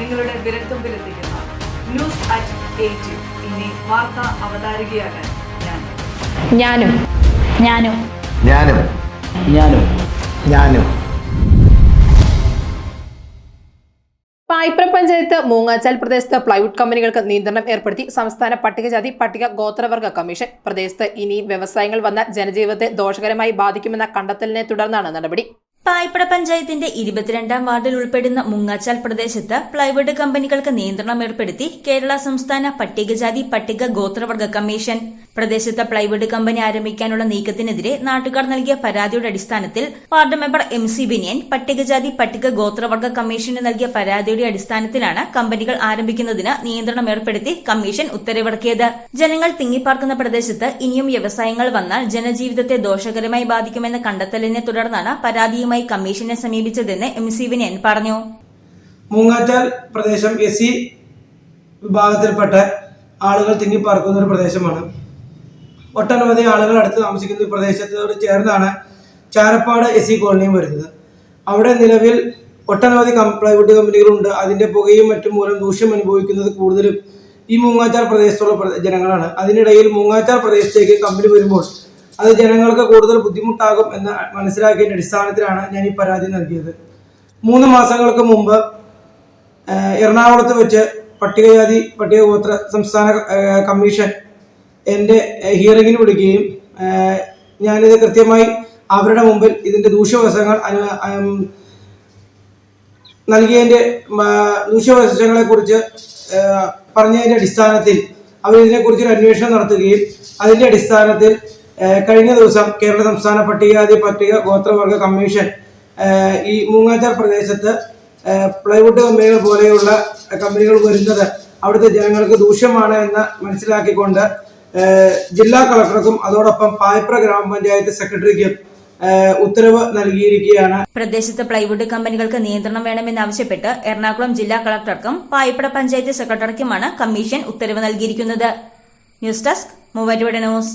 നിങ്ങളുടെ വിരൽത്തുമ്പിലെത്തിക്കുന്ന. News at eight ഇനി വാർത്താ അവതാരികയാകാൻ ഞാൻ. ഞാനും. ഞാനും. ഞാനും. ഞാനും. ഞാനും. പായ്പ്ര പഞ്ചായത്ത് മൂങ്ങാച്ചാൽ പ്രദേശത്ത് പ്ലൈവുഡ് കമ്പനികൾക്ക് നിയന്ത്രണം ഏർപ്പെടുത്തി സംസ്ഥാന പട്ടികജാതി പട്ടിക ഗോത്രവർഗ കമ്മീഷൻ. പ്രദേശത്ത് ഇനി വ്യവസായങ്ങൾ വന്ന ജനജീവിതത്തെ ദോഷകരമായി ബാധിക്കുമെന്ന കണ്ടെത്തലിനെ തുടർന്നാണ് നടപടി. പായ്പട പഞ്ചായത്തിന്റെ ഇരുപത്തിരണ്ടാം വാർഡിൽ ഉൾപ്പെടുന്ന മുങ്ങാച്ചാൽ പ്രദേശത്ത് പ്ലൈവുഡ് കമ്പനികൾക്ക് നിയന്ത്രണം ഏർപ്പെടുത്തി കേരള സംസ്ഥാന പട്ടികജാതി പട്ടിക ഗോത്രവർഗ കമ്മീഷൻ. പ്രദേശത്ത് പ്ലൈവുഡ് കമ്പനി ആരംഭിക്കാനുള്ള നീക്കത്തിനെതിരെ നാട്ടുകാർ നൽകിയ പരാതിയുടെ അടിസ്ഥാനത്തിൽ ward member M C Binian പട്ടികജാതി പട്ടിക ഗോത്രവർഗ കമ്മീഷന് നൽകിയ പരാതിയുടെ അടിസ്ഥാനത്തിലാണ് കമ്പനികൾ ആരംഭിക്കുന്നതിന് നിയന്ത്രണം ഏർപ്പെടുത്തി കമ്മീഷൻ ഉത്തരവിറക്കിയത്. ജനങ്ങൾ തിങ്ങിപ്പാർക്കുന്ന പ്രദേശത്ത് ഇനിയും വ്യവസായങ്ങൾ വന്നാൽ ജനജീവിതത്തെ ദോഷകരമായി ബാധിക്കുമെന്ന കണ്ടെത്തലിനെ തുടർന്നാണ് പരാതിയുമായി കമ്മീഷനെ സമീപിച്ചതെന്ന് എം സി വിനയൻ പറഞ്ഞു. പ്രദേശം വിഭാഗത്തിൽപ്പെട്ട ആളുകൾ തിങ്ങിപ്പാർക്കുന്ന ഒരു പ്രദേശമാണ്. ഒട്ടനവധി ആളുകൾ അടുത്ത് താമസിക്കുന്ന ഈ പ്രദേശത്തോട് ചേർന്നാണ് ചാരപ്പാട് എസ് സി കോളനിയും വരുന്നത്. അവിടെ നിലവിൽ ഒട്ടനവധി പ്ലൈവുഡ് കമ്പനികളുണ്ട്. അതിന്റെ പുകയും മറ്റും മൂലം ദൂഷ്യം അനുഭവിക്കുന്നത് കൂടുതലും ഈ മൂങ്ങാച്ചാർ പ്രദേശത്തുള്ള ജനങ്ങളാണ്. അതിനിടയിൽ മൂങ്ങാച്ചാർ പ്രദേശത്തേക്ക് കമ്പനി വരുമ്പോൾ അത് ജനങ്ങൾക്ക് കൂടുതൽ ബുദ്ധിമുട്ടാകും എന്ന് മനസ്സിലാക്കിയതിന്റെ അടിസ്ഥാനത്തിലാണ് ഞാൻ ഈ പരാതി നൽകിയത്. മൂന്ന് മാസങ്ങൾക്ക് മുമ്പ് എറണാകുളത്ത് വെച്ച് പട്ടികജാതി പട്ടികഗോത്ര സംസ്ഥാന കമ്മീഷൻ എന്റെ ഹിയറിങ്ങിന് ഏഹ് ഞാനിത് കൃത്യമായി അവരുടെ മുമ്പിൽ ഇതിന്റെ ദൂഷ്യവശങ്ങൾ അനു നൽകിയതിന്റെ ദൂഷ്യവശങ്ങളെ കുറിച്ച് പറഞ്ഞതിന്റെ അടിസ്ഥാനത്തിൽ അവർ ഇതിനെക്കുറിച്ചൊരു അന്വേഷണം നടത്തുകയും അതിന്റെ അടിസ്ഥാനത്തിൽ കഴിഞ്ഞ ദിവസം കേരള സംസ്ഥാന പട്ടികജാതി പട്ടിക ഗോത്രവർഗ കമ്മീഷൻ ഈ മൂങ്ങാച്ചാർ പ്രദേശത്ത് പ്ലൈവുഡ് കമ്പനികൾ പോലെയുള്ള കമ്പനികൾ വരുന്നത് അവിടുത്തെ ജനങ്ങൾക്ക് ദൂഷ്യമാണ് എന്ന് മനസ്സിലാക്കിക്കൊണ്ട് ജില്ലാ കളക്ടർക്കും അതോടൊപ്പം പായ്പ്ര ഗ്രാമപഞ്ചായത്ത് സെക്രട്ടറിക്കും ഉത്തരവ് നൽകിയിരിക്കുകയാണ്. പ്രദേശത്ത് പ്ലൈവുഡ് കമ്പനികൾക്ക് നിയന്ത്രണം വേണമെന്നാവശ്യപ്പെട്ട് എറണാകുളം ജില്ലാ കളക്ടർക്കും പായിപ്പട പഞ്ചായത്ത് സെക്രട്ടറിക്കുമാണ് കമ്മീഷൻ ഉത്തരവ് നൽകിയിരിക്കുന്നത്. News desk Muvattupuzha news.